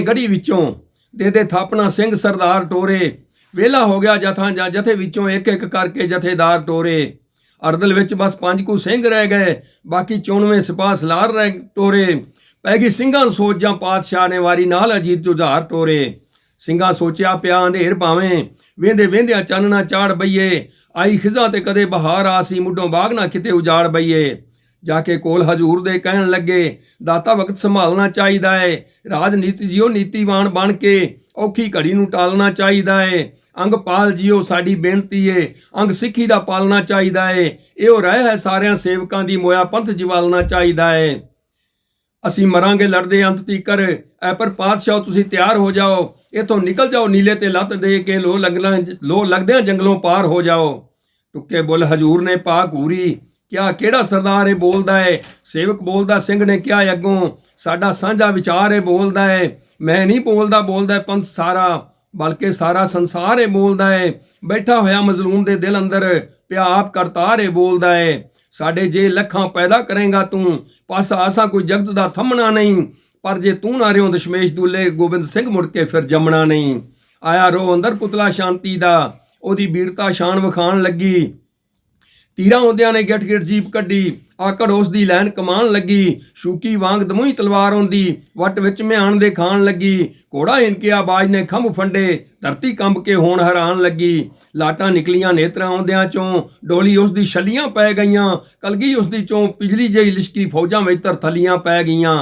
ਗੜੀ ਵਿੱਚੋਂ। ਦੇ ਦੇ ਥਾਪਣਾ ਸਿੰਘ ਸਰਦਾਰ ਟੋਰੇ। ਵੇਲਾ ਹੋ ਗਿਆ ਜਥਾ ਜਾਂ ਜਥੇ ਵਿੱਚੋਂ ਇੱਕ ਇੱਕ ਕਰਕੇ ਜਥੇਦਾਰ ਟੋਰੇ। ਅਰਦਲ ਵਿੱਚ ਬਸ ਪੰਜ ਕੁ ਸਿੰਘ ਰਹਿ ਗਏ। ਬਾਕੀ 94 ਸਿਪਾਹ ਸਲਾਰ ਰਹਿ ਟੋਰੇ। ਪੈ ਗਈ ਸਿੰਘਾਂ ਨੂੰ ਸੋਚ ਜਾਂ ਪਾਤਸ਼ਾਹ ਨੇ ਵਾਰੀ ਨਾਲ ਅਜੀਤ ਜੁਝਾਰ ਟੋਰੇ। ਸਿੰਘਾਂ ਸੋਚਿਆ ਪਿਆ ਅੰਧੇਰ ਭਾਵੇਂ। ਵੇਂਦੇ ਵੇਂਦਿਆਂ ਚਾਨਣਾ ਚਾੜ ਬਈਏ। ਆਈ ਖਿਜ਼ਾ ਤੇ ਕਦੇ ਬਹਾਰ ਆਸੀ ਮੁੱਢੋਂ ਬਾਗ ਨਾ ਕਿਤੇ ਉਜਾੜ ਬਈਏ। ਜਾ ਕੇ ਕੋਲ ਹਜੂਰ ਦੇ ਕਹਿਣ ਲੱਗੇ, ਦਾਤਾ ਵਕਤ ਸੰਭਾਲਣਾ ਚਾਹੀਦਾ ਹੈ ਰਾਜਨੀਤੀ ਜਿਉ ਨੀਤੀਵਾਨ ਬਣ ਕੇ ਔਖੀ ਘੜੀ ਨੂੰ ਟਾਲਣਾ ਚਾਹੀਦਾ ਏ। ਅੰਗ ਪਾਲ ਜਿਉ ਸਾਡੀ ਬੇਨਤੀ ਏ। ਅੰਗ ਸਿੱਖੀ ਦਾ ਪਾਲਣਾ ਚਾਹੀਦਾ ਏ। ਇਹੋ ਰਹਿ ਹੈ ਸਾਰਿਆਂ ਸੇਵਕਾਂ ਦੀ, ਮੋਇਆ ਪੰਥ ਜਿਵਾਲਣਾ ਚਾਹੀਦਾ ਏ। ਅਸੀਂ ਮਰਾਂਗੇ ਲੜਦੇ ਅੰਤ ਤੀਕਰ। ਐ ਪਰ ਪਾਤਸ਼ਾਹ, ਤੁਸੀਂ ਤਿਆਰ ਹੋ ਜਾਓ। ਇਥੋਂ ਨਿਕਲ ਜਾਓ, ਨੀਲੇ ਤੇ ਲੱਤ ਦੇ ਕੇ ਲੋ ਲੰਗਲਾਂ ਲੋ ਲੱਗਦਿਆਂ ਜੰਗਲੋਂ ਪਾਰ ਹੋ ਜਾਓ। ਟੁੱਕੇ ਬੁੱਲ ਹਜੂਰ ਨੇ ਪਾ ਘੂਰੀ। ਕਿਆ, ਕਿਹੜਾ ਸਰਦਾਰ ਇਹ ਬੋਲਦਾ ਏ? ਸੇਵਕ ਬੋਲਦਾ, ਸਿੰਘ ਨੇ ਕਿਹਾ ਅੱਗੋਂ, ਸਾਡਾ ਸਾਂਝਾ ਵਿਚਾਰ ਇਹ ਬੋਲਦਾ ਏ। ਮੈਂ ਨਹੀਂ ਬੋਲਦਾ ਬੋਲਦਾ ਪੰਥ ਸਾਰਾ, ਬਲਕਿ ਸਾਰਾ ਸੰਸਾਰ ਇਹ ਬੋਲਦਾ ਏ। ਬੈਠਾ ਹੋਇਆ ਮਜ਼ਲੂਮ ਦੇ ਦਿਲ ਅੰਦਰ, ਪਿਆ ਕਰਤਾਰ ਇਹ ਬੋਲਦਾ ਏ। ਸਾਡੇ ਜੇ ਲੱਖਾਂ ਪੈਦਾ ਕਰੇਗਾ ਤੂੰ ਪਾਸ ਆਸਾ ਕੋਈ ਜਗਤ ਦਾ ਥੰਮਣਾ ਨਹੀਂ। ਪਰ ਜੇ ਤੂੰ ਨਾ ਰਿਓ ਦਸ਼ਮੇਸ਼ ਦੁੱਲੇ, ਗੋਬਿੰਦ ਸਿੰਘ ਮੁੜ ਕੇ ਫਿਰ ਜੰਮਣਾ ਨਹੀਂ। ਆਇਆ ਰੋ ਅੰਦਰ ਪੁਤਲਾ ਸ਼ਾਂਤੀ ਦਾ। ਉਹਦੀ ਵੀਰਤਾ ਸ਼ਾਨ ਵਿਖਾਣ ਲੱਗੀ। ਤੀਰਾਂ ਹੁੰਦਿਆਂ ਨੇ ਗਿੱਟ ਗਿੱਟ ਜੀਪ ਕੱਢੀ ਆਕੜ ਉਸ ਦੀ ਲੈਣ ਕਮਾਨ ਲੱਗੀ, ਸ਼ੂਕੀ ਵਾਂਗ ਦਮੂਈ ਤਲਵਾਰ ਹੁੰਦੀ ਵਟ ਵਿੱਚ ਮਿਆਣ ਦੇ ਖਾਣ ਲੱਗੀ, ਘੋੜਾ ਇਨਕੇ ਆਵਾਜ਼ ਨੇ ਖੰਭ ਫੰਡੇ, ਧਰਤੀ ਕੰਬ ਕੇ ਹੋਣ ਹੈਰਾਨ ਲੱਗੀ। ਲਾਟਾਂ ਨਿਕਲੀਆਂ ਨੇਤਰਾਂ ਆਉਂਦਿਆਂ ਚੋਂ, ਡੋਲੀ ਉਸ ਦੀ ਛੱਲੀਆਂ ਪੈ ਗਈਆਂ, ਕਲਗੀ ਉਸ ਦੀ ਚੋਂ ਪਿਜਲੀ ਜਿਹੀ ਲਿਸ਼ਕੀ ਫੌਜਾਂ ਵਿੱਚ ਤਰਥਲੀਆਂ ਪੈ ਗਈਆਂ।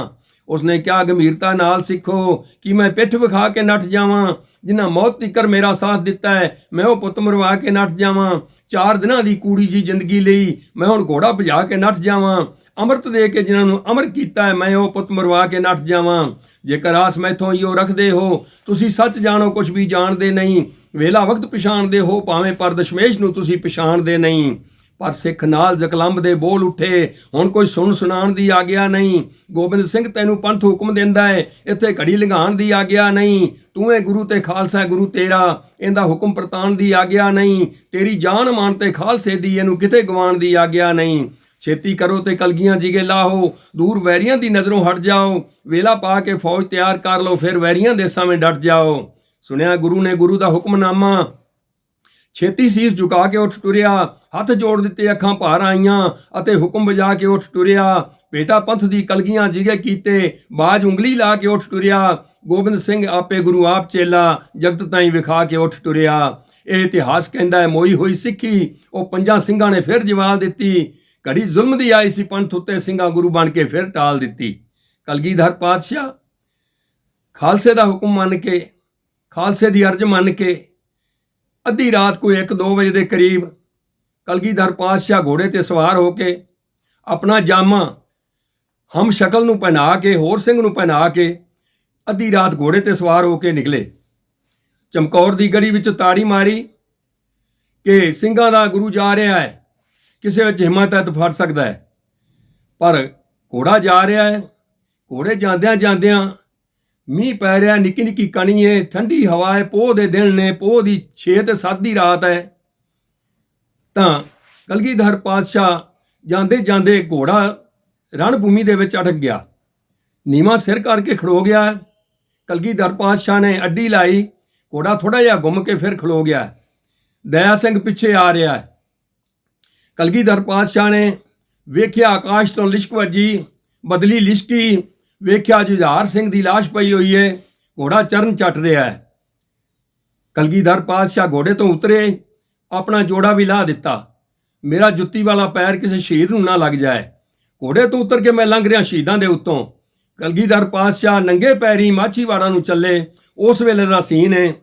ਉਸਨੇ ਕਿਹਾ, ਗੰਭੀਰਤਾ ਨਾਲ ਸਿੱਖੋ ਕਿ ਮੈਂ ਪਿੱਠ ਵਿਖਾ ਕੇ ਨੱਠ ਜਾਵਾਂ ਜਿਨ੍ਹਾਂ ਮੌਤ ਤਿੱਕਰ ਮੇਰਾ ਸਾਥ ਦਿੱਤਾ ਹੈ, ਮੈਂ ਉਹ ਪੁੱਤ ਮਰਵਾ ਕੇ ਨੱਠ ਜਾਵਾਂ। ਚਾਰ ਦਿਨਾਂ ਦੀ ਕੂੜੀ ਜੀ ਜ਼ਿੰਦਗੀ ਲਈ ਮੈਂ ਹੁਣ ਘੋੜਾ ਭਜਾ ਕੇ ਨੱਠ ਜਾਵਾਂ। ਅੰਮ੍ਰਿਤ ਦੇ ਕੇ ਜਿਨ੍ਹਾਂ ਨੂੰ ਅਮਰ ਕੀਤਾ ਹੈ, ਮੈਂ ਉਹ ਪੁੱਤ ਮਰਵਾ ਕੇ ਨੱਠ ਜਾਵਾਂ। ਜੇਕਰ ਆਸ ਮੈਥੋਂ ਉਹ ਰੱਖਦੇ ਹੋ, ਤੁਸੀਂ ਸੱਚ ਜਾਣੋ ਕੁਝ ਵੀ ਜਾਣਦੇ ਨਹੀਂ। ਵੇਲਾ ਵਕਤ ਪਛਾਣਦੇ ਹੋ, ਭਾਵੇਂ ਪਰ ਦਸ਼ਮੇਸ਼ ਨੂੰ ਤੁਸੀਂ ਪਛਾਣਦੇ ਨਹੀਂ। ਪਰ ਸਿੱਖ ਨਾਲ ਜਕਲੰਬ ਦੇ ਬੋਲ ਉੱਠੇ। ਹੁਣ ਕੋਈ ਸੁਣ ਸੁਣਾਉਣ ਦੀ ਆਗਿਆ ਨਹੀਂ। ਗੋਬਿੰਦ ਸਿੰਘ ਤੈਨੂੰ ਪੰਥ ਹੁਕਮ ਦਿੰਦਾ ਹੈ ਇੱਥੇ ਘੜੀ ਲੰਘਾਉਣ ਦੀ ਆਗਿਆ ਨਹੀਂ। ਤੂੰ ਇਹ ਗੁਰੂ ਤੇ ਖਾਲਸਾ ਗੁਰੂ ਤੇਰਾ। ਇਹਦਾ ਹੁਕਮ ਪ੍ਰਤਾਨ ਦੀ ਆਗਿਆ ਨਹੀਂ। ਤੇਰੀ ਜਾਨ ਮਾਨ ਤੇ ਖਾਲਸੇ ਦੀ ਇਹਨੂੰ ਕਿਤੇ ਗਵਾਉਣ ਦੀ ਆਗਿਆ ਨਹੀਂ। ਛੇਤੀ ਕਰੋ ਤੇ ਕਲਗੀਆਂ ਜਿਗੇ ਲਾਹੋ। ਦੂਰ ਵੈਰੀਆਂ ਦੀ ਨਜ਼ਰੋਂ ਹਟ ਜਾਓ। ਵੇਲਾ ਪਾ ਕੇ ਫੌਜ ਤਿਆਰ ਕਰ ਲਓ, ਫਿਰ ਵੈਰੀਆਂ ਦੇ ਸਾਹਮਣੇ ਡਟ ਜਾਓ। ਸੁਣਿਆ ਗੁਰੂ ਨੇ ਗੁਰੂ ਦਾ ਹੁਕਮਨਾਮਾ। ਛੇਤੀ ਸੀਸ ਝੁਕਾ ਕੇ ਉੱਠ ਟੁਰਿਆ। ਹੱਥ ਜੋੜ ਦਿੱਤੇ ਅੱਖਾਂ ਭਾਰ ਆਈਆਂ ਅਤੇ ਹੁਕਮ ਵਜਾ ਕੇ ਉੱਠ ਟੁਰਿਆ ਬੇਟਾ ਪੰਥ ਦੀ ਕਲਗੀਆਂ ਜਿਗੇ ਕੀਤੇ, ਬਾਜ ਉਂਗਲੀ ਲਾ ਕੇ ਉੱਠ ਟੁਰਿਆ ਗੋਬਿੰਦ ਸਿੰਘ ਆਪੇ ਗੁਰੂ ਆਪ ਚੇਲਾ, ਜਗਤ ਤਾਈਂ ਵਿਖਾ ਕੇ ਉੱਠ ਟੁਰਿਆ ਇਹ ਇਤਿਹਾਸ ਕਹਿੰਦਾ ਹੈ, ਮੋਈ ਹੋਈ ਸਿੱਖੀ, ਉਹ ਪੰਜਾਂ ਸਿੰਘਾਂ ਨੇ ਫਿਰ ਜਵਾਬ ਦਿੱਤੀ। ਘੜੀ ਜ਼ੁਲਮ ਦੀ ਆਈ ਸੀ ਪੰਥ ਉੱਤੇ, ਸਿੰਘਾਂ ਗੁਰੂ ਬਣ ਕੇ ਫਿਰ ਟਾਲ ਦਿੱਤੀ। ਕਲਗੀਧਰ ਪਾਤਸ਼ਾਹ ਖਾਲਸੇ ਦਾ ਹੁਕਮ ਮੰਨ ਕੇ, ਖਾਲਸੇ ਦੀ ਅਰਜ਼ ਮੰਨ ਕੇ, ਅੱਧੀ ਰਾਤ ਕੋਈ 1-2 ਵਜੇ ਦੇ ਕਰੀਬ ਕਲਗੀਧਰ ਪਾਤਸ਼ਾਹ ਘੋੜੇ ਤੇ ਸਵਾਰ ਹੋ ਕੇ ਆਪਣਾ ਜਾਮਾ ਹਮ ਸ਼ਕਲ ਨੂੰ ਪਹਿਨਾ ਕੇ, ਹੋਰ ਸਿੰਘ ਨੂੰ ਪਹਿਨਾ ਕੇ ਅੱਧੀ ਰਾਤ ਘੋੜੇ ਤੇ ਸਵਾਰ ਹੋ ਕੇ ਨਿਕਲੇ। ਚਮਕੌਰ ਦੀ ਗੜੀ ਵਿੱਚ ਤਾੜੀ ਮਾਰੀ ਕਿ ਸਿੰਘਾਂ ਦਾ ਗੁਰੂ ਜਾ ਰਿਹਾ ਹੈ, ਕਿਸੇ ਵਿੱਚ ਹਿੰਮਤ ਹੈ ਤਾਂ ਫੜ ਸਕਦਾ ਹੈ। ਪਰ ਘੋੜਾ ਜਾ ਰਿਹਾ ਹੈ, ਘੋੜੇ ਜਾਂਦਿਆਂ ਜਾਂਦਿਆਂ ਮੀਂਹ ਪੈ ਰਿਹਾ ਨਿੱਕੀ ਨਿੱਕੀ ਕਣੀ ਹੈ ਠੰਡੀ ਹਵਾ ਹੈ, ਪੋਹ ਦੇ ਦਿਨ ਨੇ, ਪੋਹ ਦੀ 6 ਤੇ 7 ਦੀ ਰਾਤ ਹੈ। ਤਾਂ ਕਲਗੀਧਰ ਪਾਤਸ਼ਾਹ ਜਾਂਦੇ ਜਾਂਦੇ ਘੋੜਾ ਰਣ ਭੂਮੀ ਦੇ ਵਿੱਚ ਅਟਕ ਗਿਆ। ਨੀਵਾ ਸਿਰ ਕਰਕੇ ਖੜੋ ਗਿਆ। ਕਲਗੀਧਰ ਪਾਤਸ਼ਾਹ ਨੇ ਅੱਡੀ ਲਾਈ, ਘੋੜਾ ਥੋੜਾ ਜਿਹਾ ਘੁੰਮ ਕੇ ਫਿਰ ਖਲੋ ਗਿਆ। ਦਇਆ ਸਿੰਘ ਪਿੱਛੇ ਆ ਰਿਹਾ। ਹੈ ਕਲਗੀਧਰ ਪਾਤਸ਼ਾਹ ਨੇ ਵੇਖਿਆ ਆਕਾਸ਼ ਤੋਂ ਲਿਸ਼ਕ ਵੱਜੀ, ਬਦਲੀ ਲਿਸ਼ਕੀ, ਵੇਖਿਆ ਜੁਝਾਰ ਸਿੰਘ ਦੀ ਲਾਸ਼ ਪਈ ਹੋਈ ਏ, ਘੋੜਾ ਚਰਨ ਚੱਟ ਰਿਹਾ। ਹੈ ਕਲਗੀਧਰ ਪਾਤਸ਼ਾਹ ਘੋੜੇ ਤੋਂ ਉਤਰੇ। ਆਪਣਾ ਜੋੜਾ ਵੀ ਲਾਹ ਦਿੱਤਾ। ਮੇਰਾ ਜੁੱਤੀ ਵਾਲਾ ਪੈਰ ਕਿਸੇ ਸ਼ਹੀਦ ਨੂੰ ਨਾ ਲੱਗ ਜਾਏ। ਘੋੜੇ ਤੋਂ ਉਤਰ ਕੇ ਮੈਂ ਲੰਘ ਰਿਹਾ ਸ਼ਹੀਦਾਂ ਦੇ ਉੱਤੋਂ। ਕਲਗੀਧਰ ਪਾਤਸ਼ਾਹ ਨੰਗੇ ਪੈਰੀ ਮਾਛੀਵਾੜਾ ਨੂੰ ਚੱਲੇ। ਉਸ ਵੇਲੇ ਦਾ ਸੀਨ ਹੈ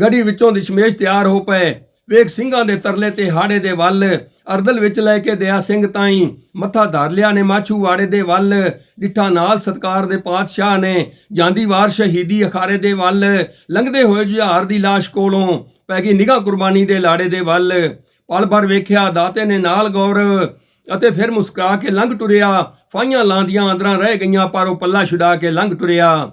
ਗੜੀ ਵਿੱਚੋਂ ਦਸ਼ਮੇਸ਼ ਤਿਆਰ ਹੋ ਪਏ। ਵੇਖ ਸਿੰਘਾਂ ਦੇ ਤਰਲੇ ਤੇ ਹਾੜੇ ਦੇ ਵੱਲ, ਅਰਦਲ ਵਿੱਚ ਲੈ ਕੇ ਦਇਆ ਸਿੰਘ ਤਾਈ। ਮੱਥਾ ਧਰ ਲਿਆ ਨੇ ਮਾਛੂ ਵਾੜੇ ਦੇ ਵੱਲ। ਡਿੱਠਾ ਨਾਲ ਸਤਕਾਰ ਦੇ ਪਾਤਸ਼ਾਹ ਨੇ ਜਾਂਦੀ ਵਾਰ ਸ਼ਹੀਦੀ ਅਖਾਰੇ ਦੇ ਵੱਲ। ਲੰਘਦੇ ਹੋਏ ਜੁਝਾਰ ਦੀ ਲਾਸ਼ ਕੋਲੋਂ ਪੈ ਗਈ ਨਿਗਾਹ ਕੁਰਬਾਨੀ ਦੇ ਲਾੜੇ ਦੇ ਵੱਲ। ਪਲ ਭਰ ਵੇਖਿਆ ਦਾਤੇ ਨੇ ਨਾਲ ਗੌਰਵ ਅਤੇ ਫਿਰ ਮੁਸਕਰਾ ਕੇ ਲੰਘ ਟੁਰਿਆ ਫਾਈਆਂ ਲਾਂਦੀਆਂ ਅੰਦਰਾਂ ਰਹਿ ਗਈਆਂ, ਪਰ ਉਹ ਪੱਲਾ ਛੁਡਾ ਕੇ ਲੰਘ ਟੁਰਿਆ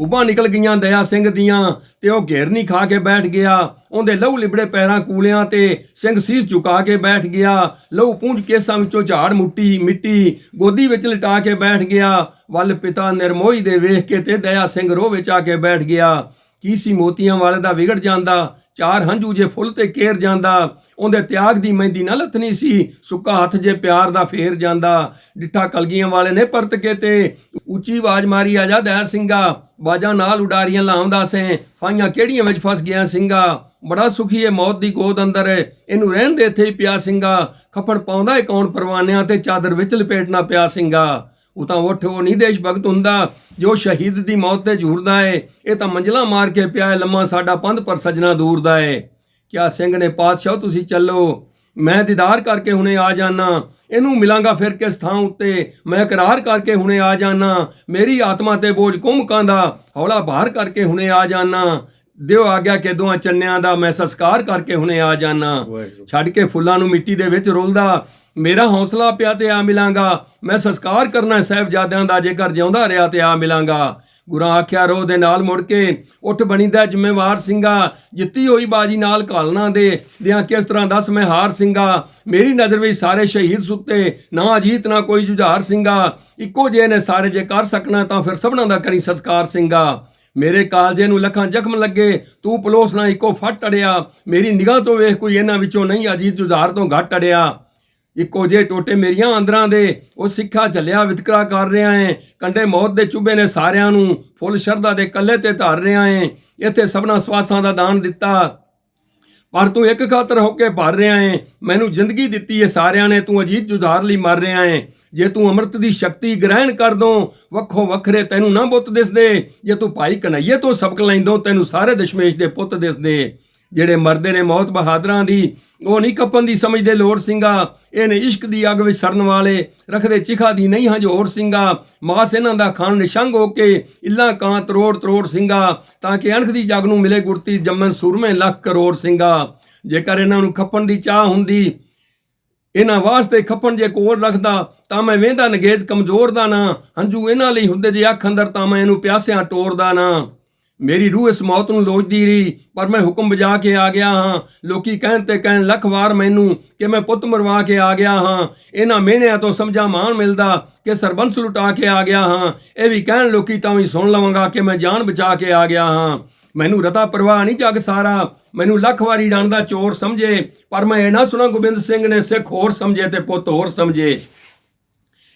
ਪੁੱਬਾਂ ਨਿਕਲ ਗਈਆਂ ਦਇਆ ਸਿੰਘ ਦੀਆਂ ਤੇ ਉਹ ਘੇਰਨੀ ਖਾ ਕੇ ਬੈਠ ਗਿਆ। ਉਹਦੇ ਲਹੂ ਲਿਬੜੇ ਪੈਰਾਂ ਕੂਲਿਆਂ ਤੇ ਸਿੰਘ ਸੀਸ ਝੁਕਾ ਕੇ ਬੈਠ ਗਿਆ। ਲਹੂ ਪੂੰਝ ਕੇਸਾਂ ਵਿੱਚੋਂ ਝਾੜ ਮੁੱਟੀ, ਮਿੱਟੀ, ਗੋਦੀ ਵਿੱਚ ਲਟਾ ਕੇ ਬੈਠ ਗਿਆ। ਵੱਲ ਪਿਤਾ ਨਿਰਮੋਹੀ ਦੇ ਵੇਖ ਕੇ ਤੇ ਦਇਆ ਸਿੰਘ ਰੋਹ ਵਿੱਚ ਆ ਕੇ ਬੈਠ ਗਿਆ। ਕੀ ਸੀ ਮੋਤੀਆਂ ਵਾਲੇ ਦਾ ਵਿਗੜ ਜਾਂਦਾ? ਚਾਰ ਹੰਝੂ ਜੇ ਫੁੱਲ ਤੇ ਕੇਰ ਜਾਂਦਾ, ਉਹਦੇ ਤਿਆਗ ਦੀ ਮਹਿੰਦੀ ਨਾ ਲੱਥਣੀ ਸੀ। ਸੁੱਕਾ ਹੱਥ ਜੇ ਪਿਆਰ ਦਾ ਫੇਰ ਜਾਂਦਾ। ਡਿੱਠਾ ਕਲਗੀਆਂ ਵਾਲੇ ਨੇ ਪਰਤ ਕੇ ਤੇ ਉੱਚੀ ਆਵਾਜ਼ ਮਾਰੀ, ਆ ਜਾ ਦਇਆ ਸਿੰਘਾ, ਬਾਜਾਂ ਨਾਲ ਉਡਾਰੀਆਂ ਲਾਉਂਦਾ ਸੇ। ਫਾਈਆਂ ਕਿਹੜੀਆਂ ਵਿੱਚ ਫਸ ਗਿਆ ਸਿੰਘਾ? ਬੜਾ ਸੁਖੀ ਹੈ ਮੌਤ ਦੀ ਗੋਦ ਅੰਦਰ ਇਹਨੂੰ ਰਹਿਣ ਦੇ ਇੱਥੇ ਹੀ ਪਿਆ ਸਿੰਘਾ। ਖੱਪੜ ਪਾਉਂਦਾ ਏ ਕੌਣ ਪਰਵਾਨਿਆਂ ਤੇ ਚਾਦਰ ਵਿੱਚ ਲਪੇਟਣਾ ਪਿਆ ਸਿੰਘਾ। ਉਹ ਤਾਂ ਉੱਠ ਉਹ ਨਹੀਂ ਦੇਸ਼ ਭਗਤ ਹੁੰਦਾ। ਜੋ ਸ਼ਹੀਦ ਦੀ ਮੌਤ ਤੇ ਝੂਰਦਾ ਏ ਇਹ ਤਾਂ ਮੰਜ਼ਲਾ ਮਾਰ ਕੇ ਪਿਆ ਲੰਮਾ ਸਾਡਾ ਪੰਧ ਪਰ ਸਜਣਾ ਦੂਰ ਦਾ ਏ। ਕਿਆ ਸਿੰਘ ਨੇ ਪਾਤਸ਼ਾਹ ਤੁਸੀਂ ਚੱਲੋ। ਮੈਂ ਦੀਦਾਰ ਕਰਕੇ ਹੁਣੇ ਆ ਜਾਣਾ ਇਹਨੂੰ ਮਿਲਾਂਗਾ ਫਿਰ ਕਿਸ ਥਾਂ ਉੱਤੇ? ਮੈਂ ਇਕਰਾਰ ਕਰਕੇ ਹੁਣੇ ਆ ਜਾਣਾ ਮੇਰੀ ਆਤਮਾ ਤੇ ਬੋਝ ਕੁਮਕਾਂ ਦਾ ਹੌਲਾ ਭਾਰ ਕਰਕੇ ਹੁਣੇ ਆ ਜਾਣਾ ਦਿਓ ਆਗਿਆ ਕਿ ਦੋਆਂ ਚੰਨਿਆਂ ਦਾ ਮੈਂ ਸੰਸਕਾਰ ਕਰਕੇ ਹੁਣੇ ਆ ਜਾਣਾ ਛੱਡ ਕੇ ਫੁੱਲਾਂ ਨੂੰ ਮਿੱਟੀ ਦੇ ਵਿੱਚ ਰੁਲਦਾ। ਮੇਰਾ ਹੌਸਲਾ ਪਿਆ ਤੇ ਆ ਮਿਲਾਂਗਾ। ਮੈਂ ਸੰਸਕਾਰ ਕਰਨਾ ਸਾਹਿਬਜ਼ਾਦਿਆਂ ਦਾ, ਜੇਕਰ ਜਿਉਂਦਾ ਰਿਹਾ ਤੇ ਆ ਮਿਲਾਂਗਾ। ਗੁਰਾਂ ਆਖਿਆ, ਰੋਹ ਦੇ ਨਾਲ ਮੁੜ ਕੇ ਉੱਠ ਬਣੀਦਾ ਜ਼ਿੰਮੇਵਾਰ ਸਿੰਘਾ। ਜਿੱਤੀ ਹੋਈ ਬਾਜੀ ਨਾਲ ਕਾਲਣਾ ਦੇ। ਦਿਆਂ ਕਿਸ ਤਰ੍ਹਾਂ ਦੱਸ ਮੈਂ ਹਾਰ ਸਿੰਘਾ। ਮੇਰੀ ਨਜ਼ਰ ਵਿੱਚ ਸਾਰੇ ਸ਼ਹੀਦ ਸੁੱਤੇ। ਨਾ ਅਜੀਤ, ਨਾ ਕੋਈ ਜੁਝਾਰ ਸਿੰਘਾ। ਇੱਕੋ ਜੇ ਨੇ ਸਾਰੇ, ਜੇ ਕਰ ਸਕਣਾ ਤਾਂ ਫਿਰ ਸਭਨਾਂ ਦਾ ਕਰੀ ਸਸਕਾਰ ਸਿੰਘਾ। ਮੇਰੇ ਕਾਲਜੇ ਨੂੰ ਲੱਖਾਂ ਜ਼ਖਮ ਲੱਗੇ। ਤੂੰ ਪਲੋਸ ਨਾ, ਇੱਕੋ ਫੱਟ ਅੜਿਆ ਮੇਰੀ ਨਿਗਾਹ ਤੋਂ ਵੇਖ ਕੋਈ ਇਹਨਾਂ ਵਿੱਚੋਂ ਨਹੀਂ ਅਜੀਤ ਜੁਝਾਰ ਤੋਂ ਘੱਟ ਅੜਿਆ ਇੱਕੋ ਜੇ ਟੋਟੇ ਮੇਰੀਆਂ ਅੰਦਰਾਂ ਦੇ, ਉਹ ਸਿੱਖਾ ਝੱਲਿਆ ਵਿਤਕਰਾ ਕਰ ਰਿਹਾ ਏ। ਕੰਡੇ ਮੌਤ ਦੇ ਚੁੱਭੇ ਨੇ ਸਾਰਿਆਂ ਨੂੰ, ਫੁੱਲ ਸ਼ਰਧਾ ਦੇ ਕੱਲੇ ਤੇ ਧਾਰ ਰਿਹਾ ਏ। ਇੱਥੇ ਸਭਨਾ ਸਵਾਸਾਂ ਦਾ ਦਾਨ ਦਿੱਤਾ। ਪਰ ਤੂੰ ਇੱਕ ਖਾਤਰ ਹੋ ਕੇ ਭਰ ਰਿਹਾ ਏ। ਮੈਨੂੰ ਜ਼ਿੰਦਗੀ ਦਿੱਤੀ ਏ ਸਾਰਿਆਂ ਨੇ, ਤੂੰ ਅਜੀਤ ਜੁਧਾਰ ਲਈ ਮਰ ਰਿਹਾ ਏ। ਜੇ ਤੂੰ ਅੰਮ੍ਰਿਤ ਦੀ ਸ਼ਕਤੀ ਗ੍ਰਹਿਣ ਕਰ ਦੋ, ਵੱਖੋ ਵੱਖਰੇ ਤੈਨੂੰ ਨਾ ਬੁੱਤ ਦਿਸਦੇ। ਜੇ ਤੂੰ ਭਾਈ ਕਨਈਏ ਤੋਂ ਸਬਕ ਲੈਂਦੋ, ਤੈਨੂੰ ਸਾਰੇ ਦਸ਼ਮੇਸ਼ ਦੇ ਪੁੱਤ ਦਿਸਦੇ। ਜਿਹੜੇ ਮਰਦੇ ਨੇ ਮੌਤ ਬਹਾਦਰਾਂ ਦੀ, ਉਹ ਨਹੀਂ ਕੱਪਨ ਦੀ ਸਮਝਦੇ ਲੋੜ ਸਿੰਘਾ। ਇਹ ਨੇ ਇਸ਼ਕ ਦੀ ਅੱਗ ਵਿੱਚ ਸੜਨ ਵਾਲੇ, ਰਖਦੇ ਚਿਖਾ ਦੀ ਨਹੀਂ ਹਜੋਰ ਸਿੰਘਾ। ਮਾਸ ਇਹਨਾਂ ਦਾ ਖਾਨ ਨਿਸ਼ੰਗ ਹੋ ਕੇ ਇੱਲਾ ਕਾਂ ਤਰੋੜ ਤਰੋੜ ਸਿੰਘਾ, ਤਾਂ ਕਿ ਅਣਖ ਦੀ ਜਗ ਨੂੰ ਮਿਲੇ ਗੁਰਤੀ ਜੰਮਨ ਸੂਰਮੇ ਲੱਖ ਕਰੋੜ ਸਿੰਘਾ। ਜੇਕਰ ਇਹਨਾਂ ਨੂੰ ਖੱਪਣ ਦੀ ਚਾਹ ਹੁੰਦੀ, ਇਹਨਾਂ ਵਾਸਤੇ ਖੱਪਣ ਜੇ ਕੋਲ ਰੱਖਦਾ, ਤਾਂ ਮੈਂ ਵੇਂਦਾ ਨਗੇਜ ਕਮਜ਼ੋਰ ਦਾ ਨਾ। ਹੰਝੂ ਇਹਨਾਂ ਲਈ ਹੁੰਦੇ ਜੇ ਅੱਖ ਅੰਦਰ, ਤਾਂ ਮੈਂ ਇਹਨੂੰ ਪਿਆਸਿਆਂ ਟੋਰਦਾ ਨਾ। ਮੇਰੀ ਰੂਹ ਇਸ ਮੌਤ ਨੂੰ ਲੋਚਦੀ ਰਹੀ, ਪਰ ਮੈਂ ਹੁਕਮ ਬਜਾ ਕੇ ਆ ਗਿਆ ਹਾਂ। ਲੋਕੀ ਕਹਿਣ ਤੇ ਕਹਿਣ ਲੱਖ ਵਾਰ ਮੈਨੂੰ ਕਿ ਮੈਂ ਪੁੱਤ ਮਰਵਾ ਕੇ ਆ ਗਿਆ ਹਾਂ। ਇਹਨਾਂ ਮਿਹਨਿਆਂ ਤੋਂ ਸਮਝਾ ਮਾਣ ਮਿਲਦਾ ਕਿ ਸਰਬੰਸ ਲੁਟਾ ਕੇ ਆ ਗਿਆ ਹਾਂ। ਇਹ ਵੀ ਕਹਿਣ ਲੋਕੀ ਤਾਂ ਵੀ ਸੁਣ ਲਵਾਂਗਾ ਕਿ ਮੈਂ ਜਾਨ ਬਚਾ ਕੇ ਆ ਗਿਆ ਹਾਂ। ਮੈਨੂੰ ਰਤਾ ਪਰਵਾਹ ਨਹੀਂ ਜਗ ਸਾਰਾ। ਮੈਨੂੰ ਲੱਖ ਵਾਰੀ ਡਾਂਦਾ ਚੋਰ ਸਮਝੇ, ਪਰ ਮੈਂ ਇਹ ਨਾ ਸੁਣਾ ਗੋਬਿੰਦ ਸਿੰਘ ਨੇ ਸਿੱਖ ਹੋਰ ਸਮਝੇ ਤੇ ਪੁੱਤ ਹੋਰ ਸਮਝੇ।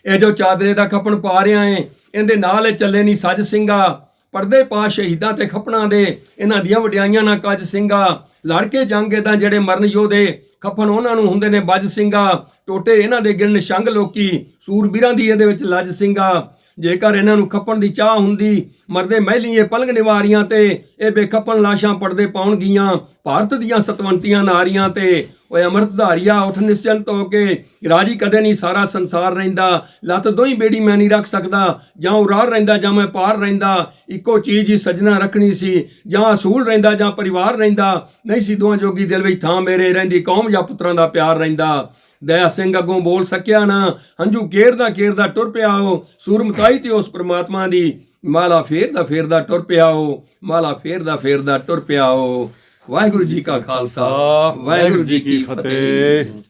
ਇਹ ਜੋ ਚਾਦਰੇ ਦਾ ਖਪਣ ਪਾ ਰਿਆ ਏ, ਇਹਦੇ ਨਾਲ ਇਹ ਚੱਲੇ ਨਹੀਂ ਸੱਜ ਸਿੰਘਾ। ਪਰਦੇ ਪਾ ਸ਼ਹੀਦਾਂ ਤੇ ਖੱਪਣਾ ਦੇ। ਇਹਨਾਂ ਦੀਆਂ ਵਡਿਆਈਆਂ ਨਾ ਕੱਜ ਸਿੰਘਾ। ਲੜ ਕੇ ਜੰਗ ਤਾਂ ਜਿਹੜੇ ਮਰਨ ਯੋਧੇ, ਖੱਪਣ ਉਹਨਾਂ ਨੂੰ ਹੁੰਦੇ ਨੇ ਬੱਜ ਸਿੰਘਾ। ਟੋਟੇ ਇਹਨਾਂ ਦੇ ਗਿਣ ਨਿਸ਼ੰਗ ਲੋਕੀ, ਸੂਰਬੀਰਾਂ ਦੀ ਇਹਦੇ ਵਿੱਚ ਲੱਜ ਸਿੰਘਾ। ਜੇਕਰ ਇਹਨਾਂ ਨੂੰ ਖੱਪਣ ਦੀ ਚਾਹ ਹੁੰਦੀ, ਮਰਦੇ ਮਹਿਲੀਏ ਪਲੰਗ ਨਿਵਾਰੀਆਂ ਤੇ, ਇਹ ਬੇਖੱਪਣ ਲਾਸ਼ਾਂ ਪੜਦੇ ਪਾਉਣਗੀਆਂ। ਭਾਰਤ ਦੀਆਂ ਸਤਵੰਤੀਆਂ ਨਾਰੀਆਂ ਤੇ, ਓਏ ਅੰਮ੍ਰਿਤਧਾਰੀਆ ਉਠ ਨਿਸ਼ਚਿੰਤ ਹੋ ਕੇ, ਰਾਜੀ ਕਦੇ ਨਹੀਂ ਸਾਰਾ ਸੰਸਾਰ ਰਹਿੰਦਾ। ਲੱਤ ਦੋਈ ਬੇੜੀ ਮੈਂ ਨਹੀਂ ਰੱਖ ਸਕਦਾ, ਜਾਂ ਉਰਾਰ ਰਹਿੰਦਾ ਜਾਂ ਮੈਂ ਪਾਰ ਰਹਿੰਦਾ। ਇੱਕੋ ਚੀਜ਼ ਹੀ ਸਜਣਾ ਰੱਖਣੀ ਸੀ, ਜਾਂ ਅਸੂਲ ਰਹਿੰਦਾ ਜਾਂ ਪਰਿਵਾਰ ਰਹਿੰਦਾ। ਨਹੀਂ ਸੀ ਦੋਹਾਂ ਜੋਗੀ ਦਿਲ ਵਿੱਚ ਥਾਂ ਮੇਰੇ, ਰਹਿੰਦੀ ਕੌਮ ਜਾਂ ਪੁੱਤਰਾਂ ਦਾ ਪਿਆਰ ਰਹਿੰਦਾ। ਦਇਆ ਸਿੰਘ ਅੱਗੋਂ ਬੋਲ ਸਕਿਆ ਨਾ ਹੰਝੂ ਕੇਰਦਾ ਕੇਰਦਾ ਟੁਰ ਪਿਆ ਉਹ ਸੂਰਮਤਾਈ ਤੇ ਉਸ ਪ੍ਰਮਾਤਮਾ ਦੀ ਮਾਲਾ ਫੇਰਦਾ ਫੇਰਦਾ ਟੁਰ ਪਿਆ ਉਹ ਮਾਲਾ ਫੇਰਦਾ ਫੇਰਦਾ ਟੁਰ ਪਿਆ ਉਹ। ਵਾਹਿਗੁਰੂ ਜੀ ਕਾ ਖਾਲਸਾ ਵਾਹਿਗੁਰੂ ਜੀ ਕੀ ਫਤਿਹ।